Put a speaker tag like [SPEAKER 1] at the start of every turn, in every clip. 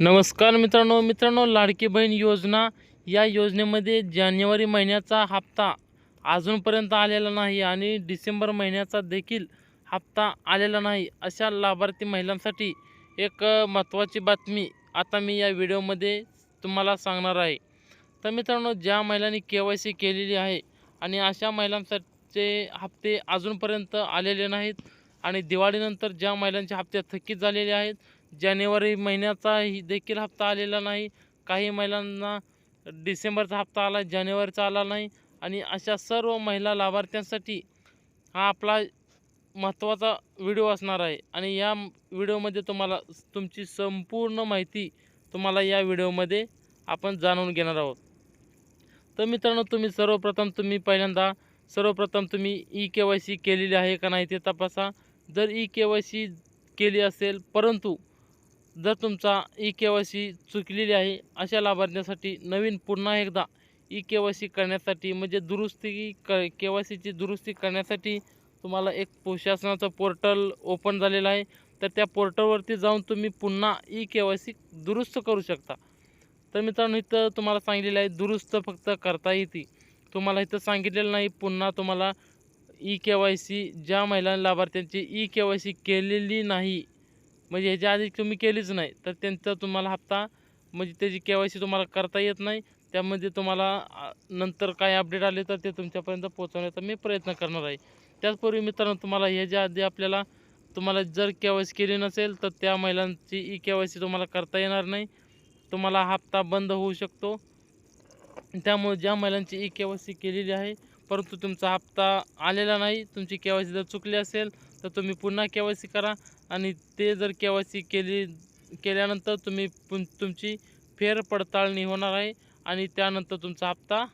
[SPEAKER 1] नमस्कार मित्रांनो मित्रांनो लाडकी बहीण योजना या योजनेमध्ये जानेवारी महिन्याचा हप्ता अजूनपर्यंत आलेला नाही आणि डिसेंबर महिन्याचा देखील हप्ता आलेला नाही अशा लाभार्थी महिलांसाठी एक महत्त्वाची बातमी आता मी या व्हिडिओमध्ये तुम्हाला सांगणार आहे. तर मित्रांनो ज्या महिलांनी के वाय सी केलेली आहे आणि अशा महिलांसाठी हप्ते अजूनपर्यंत आलेले नाहीत आणि दिवाळीनंतर ज्या महिलांचे हप्ते थकीत झालेले आहेत जानेवारी महिन्याचाही देखील हप्ता आलेला नाही. काही महिलांना डिसेंबरचा हप्ता आला जानेवारीचा आला नाही. आणि अशा सर्व महिला लाभार्थ्यांसाठी हा आपला महत्त्वाचा व्हिडिओ असणार आहे. आणि या व्हिडिओमध्ये तुम्हाला तुमची संपूर्ण माहिती तुम्हाला या व्हिडिओमध्ये आपण जाणून घेणार आहोत. तर मित्रांनो तुम्ही सर्वप्रथम तुम्ही पहिल्यांदा सर्वप्रथम तुम्ही ई के वाय सी केलेली आहे का नाही ते तपासा. जर ई के वाय सी केली असेल परंतु जर तुमचा ई के वाय सी चुकलेली आहे अशा लाभार्थ्यांसाठी नवीन पुन्हा एकदा ई के वाय सी करण्यासाठी म्हणजे दुरुस्ती क के वाय सीची दुरुस्ती करण्यासाठी तुम्हाला एक प्रशासनाचं पोर्टल ओपन झालेलं आहे. तर त्या पोर्टलवरती जाऊन तुम्ही पुन्हा ई के वाय सी दुरुस्त करू शकता. तर मित्रांनो इथं तुम्हाला सांगितलेलं आहे दुरुस्त फक्त करता येते. तुम्हाला इथं सांगितलेलं नाही पुन्हा तुम्हाला ई के वाय सी ज्या महिला लाभार्थ्यांची ई के वाय सी केलेली नाही म्हणजे ह्याच्या आधी तुम्ही केलीच नाही तर त्यांचा तुम्हाला हप्ता म्हणजे त्याची के वाय सी तुम्हाला करता येत नाही त्यामध्ये तुम्हाला नंतर काय अपडेट आले तर ते तुमच्यापर्यंत पोहोचवण्याचा मी प्रयत्न करणार आहे. त्याचपूर्वी मित्रांनो तुम्हाला ह्याच्या आधी आपल्याला तुम्हाला जर के वाय सी केली नसेल तर त्या महिलांची ई के वाय सी तुम्हाला करता येणार नाही. तुम्हाला हप्ता बंद होऊ शकतो. त्यामुळे ज्या महिलांची ई के वाय सी केलेली आहे परंतु तुमचा हप्ता आलेला नाही तुमची के वाय सी जर चुकली असेल तर तुम्ही पुन्हा के वाय सी करा. आणि ते जर के वाय सी केली केल्यानंतर तुम्ही पुन तुमची फेरपडताळणी होणार आहे आणि त्यानंतर तुमचा हप्ता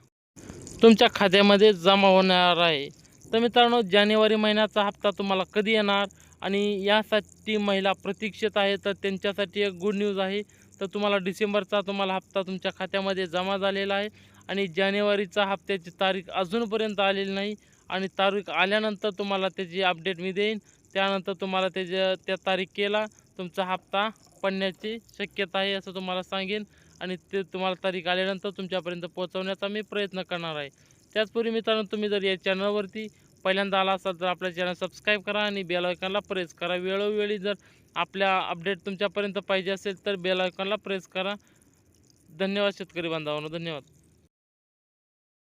[SPEAKER 1] तुमच्या खात्यामध्ये जमा होणार आहे. तर मित्रांनो जानेवारी महिन्याचा हप्ता तुम्हाला कधी येणार आणि यासाठी महिला प्रतीक्षेत आहे तर त्यांच्यासाठी एक गुड न्यूज आहे. तर तुम्हाला डिसेंबरचा तुम्हाला हप्ता तुमच्या खात्यामध्ये जमा झालेला आहे आणि जानेवारीचा हप्त्याची तारीख अजूनपर्यंत आलेली नाही आणि तारीख आल्यानंतर तुम्हाला त्याची अपडेट मी देईन. त्यानंतर तुम्हाला त्याच्या त्या तारखेला तुमचा हप्ता पडण्याची शक्यता आहे असं तुम्हाला सांगेन. आणि ते तुम्हाला तारीख आल्यानंतर तुमच्यापर्यंत पोहोचवण्याचा मी प्रयत्न करणार आहे. त्याचपूर्वी मित्रांनो तुम्ही जर या चॅनलवरती पहिल्यांदा आला असाल तर आपल्या चॅनल सबस्क्राईब करा आणि बेल आयकॉनला प्रेस करा. वेळोवेळी जर आपल्या अपडेट तुमच्यापर्यंत पाहिजे असेल तर बेल आयकॉनला प्रेस करा. धन्यवाद शेतकरी बांधवांनो धन्यवाद.